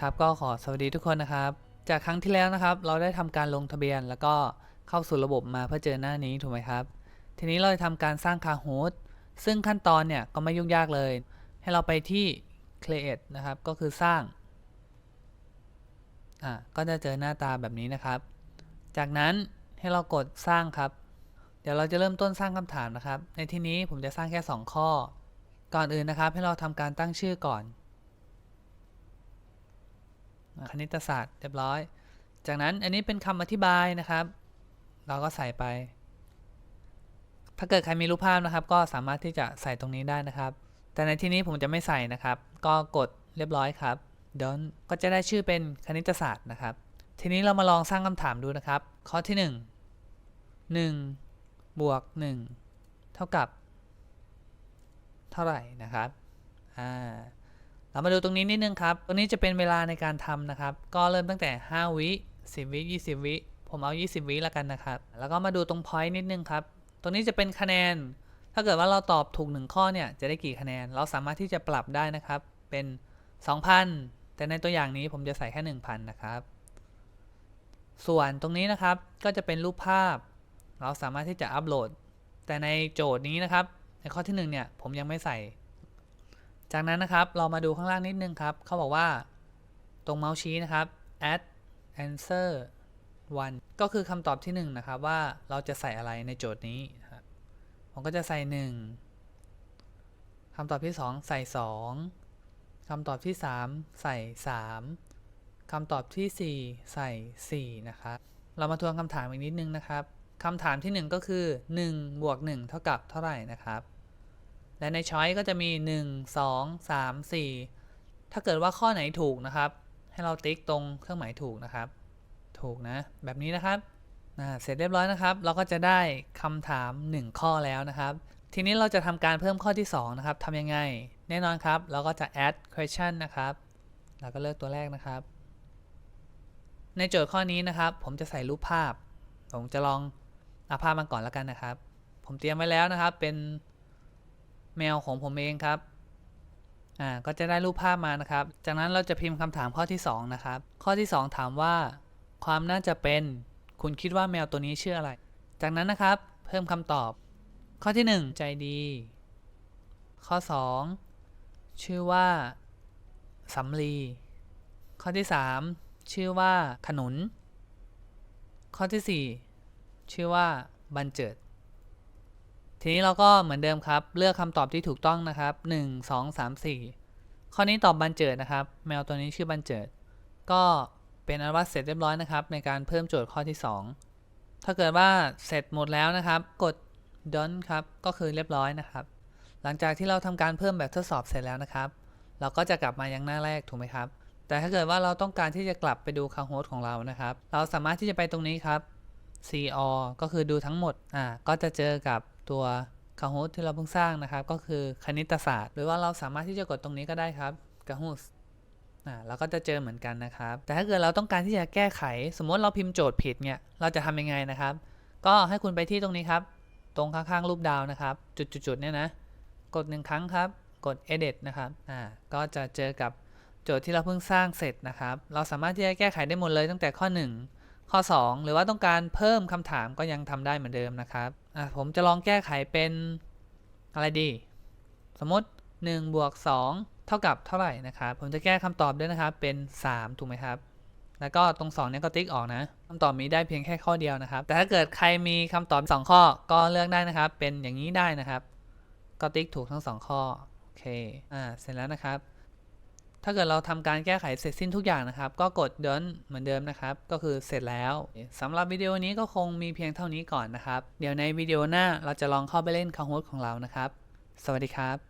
ครับก็ขอสวัสดีทุกคนนะครับ จากครั้งที่แล้วนะครับ เราได้ทำการลงทะเบียน แล้วก็เข้าสู่ระบบมาเพื่อเจอหน้านี้ถูกไหมครับ ทีนี้เราจะทำการสร้างคาโฮสซึ่งขั้นตอนเนี่ยก็ไม่ยุ่งยากเลย ให้เราไปที่ create นะครับ ก็คือสร้าง อ่าก็จะเจอหน้าตาแบบนี้นะครับ จากนั้นให้เรากดสร้างครับ เดี๋ยวเราจะเริ่มต้นสร้างคำถามนะครับ ในที่นี้ผมจะสร้างแค่ 2 ข้อ ก่อนอื่นนะครับ ให้เราทำการตั้งชื่อก่อน คณิตศาสตร์เรียบร้อย จากนั้นอันนี้เป็นคำอธิบายนะครับ เราก็ใส่ไป ถ้าเกิดใครมีรูปภาพนะครับ ก็สามารถที่จะใส่ตรงนี้ได้นะครับ แต่ในที่นี้ผมจะไม่ใส่นะครับ ก็กดเรียบร้อยครับ don't ก็จะได้ชื่อเป็นคณิตศาสตร์นะครับ ทีนี้เรามาลองสร้างคำถามดูนะครับ ข้อที่ 1 1บวก1เท่ากับ เท่าไหร่นะครับอ่า เรามาดูตรงนี้นิดนึงครับ ตรงนี้จะเป็นเวลาในการทำนะครับ ก็เริ่มตั้งแต่ 5 วิ 10 วิ 20 วิ ผมเอา 20 วิล้วกันนะครับ แล้วก็มาดูตรง point นิดนึงครับ ตรงนี้จะเป็นคะแนน ถ้าเกิดว่าเราตอบถูก 1 ข้อเนี่ยจะได้กี่คะแนน เราสามารถที่จะปรับได้นะครับ เป็น 2,000 แต่ในตัวอย่างนี้ผมจะใส่แค่ 1,000 นะครับ ส่วนตรงนี้นะครับ ก็จะเป็นรูปภาพ เราสามารถที่จะอัปโหลด แต่ในโจทย์นี้นะครับ ในข้อที่1เนี่ยผมยังไม่ใส่ จากนั้นนะครับเรามาดูข้างล่างนิดนึงครับเขาบอกว่าตรงเมาส์ชี้นะครับ add answer one ก็คือคำตอบที่ 1 นะครับ ว่าเราจะใส่อะไรในโจทย์นี้ครับผมก็จะใส่ 1คำตอบที่ 2 ใส่ 2คำตอบที่ 3 ใส่ 3คำตอบที่ 4 ใส่ 4 นะครับ เรามาทวนคำถามอีกนิดนึงนะครับคำถามที่ 1 ก็คือ 1 บวก 1 เท่ากับเท่าไหร่นะครับ และในช้อยก็จะมี 1 2 3 4 ถ้าเกิดว่าข้อไหนถูกนะครับ ให้เราติ๊กตรงเครื่องหมายถูกนะครับ ถูกนะ แบบนี้นะครับเสร็จเรียบร้อยนะครับ เราก็จะได้คำถาม 1 ข้อแล้วนะครับ ทีนี้เราจะทำการเพิ่มข้อที่ 2 นะครับทำยังไง แน่นอนครับ เราก็จะ add question นะครับ เราก็เลือกตัวแรกนะครับ ในโจทย์ข้อนี้นะครับ ผมจะใส่รูปภาพ ผมจะลองเอาภาพมาก่อนแล้วกันนะครับ ผมเตรียมไว้แล้วนะครับ เป็น แมวของผมเองครับอ่าก็จะได้รูปภาพมานะครับ จากนั้นเราจะพิมพ์คำถามข้อที่ 2 นะครับ ข้อที่ 2 ถามว่า ความน่าจะเป็น คุณคิดว่าแมวตัวนี้ชื่ออะไร จากนั้นนะครับ เพิ่มคำตอบ ข้อที่ 1 ใจดี ข้อ 2 ชื่อว่าสำลี ข้อที่ 3 ชื่อว่าขนุน ข้อที่ 4 ชื่อว่าบันเจิด ทีนี้เราก็เหมือนเดิมครับ เลือกคำตอบที่ถูกต้องนะครับ 1 2 3 4 ข้อนี้ตอบบันเจิดนะครับ แมวตัวนี้ชื่อบันเจิด ก็เป็นอันว่าเสร็จเรียบร้อยนะครับ ในการเพิ่มโจทย์ข้อที่ 2 ถ้าเกิดว่าเสร็จหมดแล้วนะครับ กด done ครับ ก็คือเรียบร้อยนะครับ หลังจากที่เราทำการเพิ่มแบบทดสอบเสร็จแล้วนะครับ เราก็จะกลับมายังหน้าแรกถูกไหมครับ แต่ถ้าเกิดว่าเราต้องการที่จะกลับไปดูคาโฮสของเรานะครับ เราสามารถที่จะไปตรงนี้ครับ CR ก็คือดูทั้งหมด อ่า ก็จะเจอกับ ตัวคาฮูสที่เราเพิ่งสร้างนะครับ ก็คือคณิตศาสตร์ หรือว่าเราสามารถที่จะกดตรงนี้ก็ได้ครับกาฮูสอ่าเราก็จะเจอเหมือนกันนะครับ แต่ถ้าเกิดเราต้องการที่จะแก้ไข สมมติเราพิมพ์โจทย์ผิดเนี่ย เราจะทำยังไงนะครับ ก็ให้คุณไปที่ตรงนี้ครับ ตรงข้างๆรูปดาวนะครับ จุดๆๆเนี่ยนะ กดหนึ่งครั้งครับ กด edit นะครับ อ่า ก็จะเจอกับโจทย์ที่เราเพิ่งสร้างเสร็จนะครับ เราสามารถที่จะแก้ไขได้หมดเลยตั้งแต่ข้อ 1 ข้อ 2 หรือว่าต้องการเพิ่มคำถามก็ยังทำได้เหมือนเดิมนะครับ อะผมจะลองแก้ไขเป็นอะไรดี สมมติ1บวก2เท่ากับเท่าไหร่นะครับ ผมจะแก้คำตอบด้วยนะครับ เป็น 3 ถูกไหมครับ แล้วก็ตรง2เนี่ยก็ติ๊กออกนะคำตอบมีได้เพียงแค่ข้อเดียวนะครับ แต่ถ้าเกิดใครมีคำตอบ 2 ข้อก็เลือกได้นะครับ เป็นอย่างนี้ได้นะครับ ก็ติ๊กถูกทั้ง 2 ข้อ โอเค อ่า เสร็จแล้วนะครับ ถ้าเกิดเราทำการแก้ไขเสร็จสิ้นทุกอย่างนะครับ ก็กดเดินเหมือนเดิมนะครับ ก็คือเสร็จแล้วสำหรับวิดีโอนี้ก็คงมีเพียงเท่านี้ก่อนนะครับ เดี๋ยวในวิดีโอหน้าเราจะลองเข้าไปเล่นคาโฮสของเรานะครับ สวัสดีครับ